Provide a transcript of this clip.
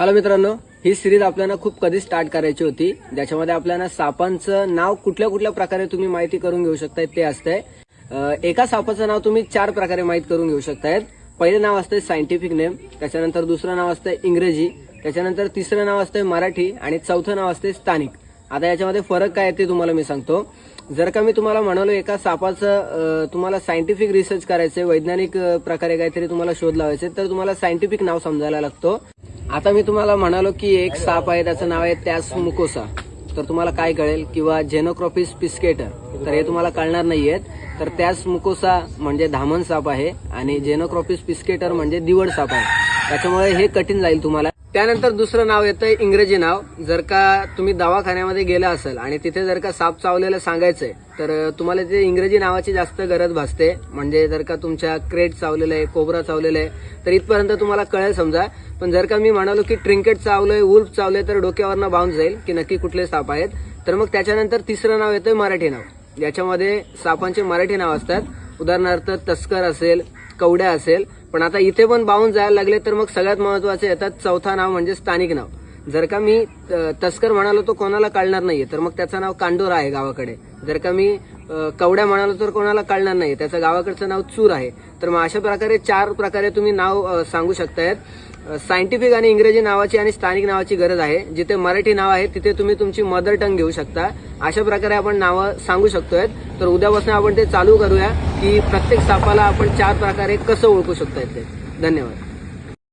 Hello मित्रांनो ही series आपल्याला खूप कधी स्टार्ट करायची होती. ज्याच्यामध्ये आपल्याला सापांचं नाव कुठल्या कुठल्या प्रकारे तुम्ही माहिती करून घेऊ शकताय ते असतंय. एका सापाचं नाव तुम्ही चार प्रकारे माहीत करून घेऊ शकतायत. पहिले नाव असतंय सायंटिफिक नेम त्याच्यानंतर दुसरं नाव असतंय इंग्रजी त्याच्यानंतर तिसरं नाव असतंय मराठी आणि चौथं नाव असतंय स्थानिक. आता याच्यामध्ये फरक काय आहे ते तुम्हाला मी सांगतो. जर का मी तुम्हाला म्हणालो एका सापाचं तुम्हाला सायंटिफिक रिसर्च करायचंय वैज्ञानिक प्रकारे काहीतरी तुम्हाला शोध लावायचे तर तुम्हाला सायंटिफिक नाव समजायला लागतो. आता मी तुम्हाला म्हणालो की एक साप आहे त्याचं नाव आहे त्यास मुकोसा. तर तुम्हाला काय कळेल? किंवा जेनोक्रॉपिस पिस्केटर. तर हे तुम्हाला कळणार नाहीयेत. तर त्यास मुकोसा म्हणजे धामण साप आहे आणि जेनोक्रॉपिस पिस्केटर म्हणजे दिवड साप आहे. त्याच्यामुळे हे कठीण जाईल तुम्हाला. त्यानंतर दुसरं नाव येतं इंग्रजी नाव. जर का तुम्ही दवाखान्यामध्ये गेला असेल आणि तिथे जर का साप चावलेलं सांगायचंय तर तुम्हाला ते इंग्रजी नावाची जास्त गरज भासते. म्हणजे जर का तुमच्या क्रेट चावलेलं आहे कोबरा चावलेलं आहे तर इथपर्यंत तुम्हाला कळेल समजा. पण जर का मी म्हणालो की ट्रिंकेट चावलंय उल्फ चावलंय तर डोक्यावरनं बाउन्स जाईल की नक्की कुठले साप आहेत. तर मग त्याच्यानंतर तिसरं नाव येतं मराठी नाव. याच्यामध्ये सापांचे मराठी नाव असतात. उदाहरणार्थ तस्कर असेल कवड्या असेल पण आता इथे पण बाहून जायला लागले तर मग सगळ्यात महत्त्वाचे येतात चौथा नाव म्हणजे स्थानिक नाव. जर का मी तस्कर म्हणालो तो कोणाला कळणार नाहीये. तर मग त्याचं नाव कांडोरा आहे गावाकडे. जर का मी कवड्या म्हणालो तर कोणाला कळणार नाही त्याचं गावाकडचं नाव चूर आहे. तर मग अशा प्रकारे चार प्रकारे तुम्ही नाव सांगू शकतायत. सायंटिफिक आणि इंग्रजी नावाची आणि स्थानिक नावाची गरज आहे. जिथे मराठी नाव आहे तिथे तुम्ही तुमची मदर टंग घेऊ शकता. अशा प्रकारे आपण नावं सांगू शकतोय तर उद्यापासून आपण ते चालू करूया की प्रत्येक सापाला आपण चार प्रकारे कसं ओळखू शकतोय ते. धन्यवाद.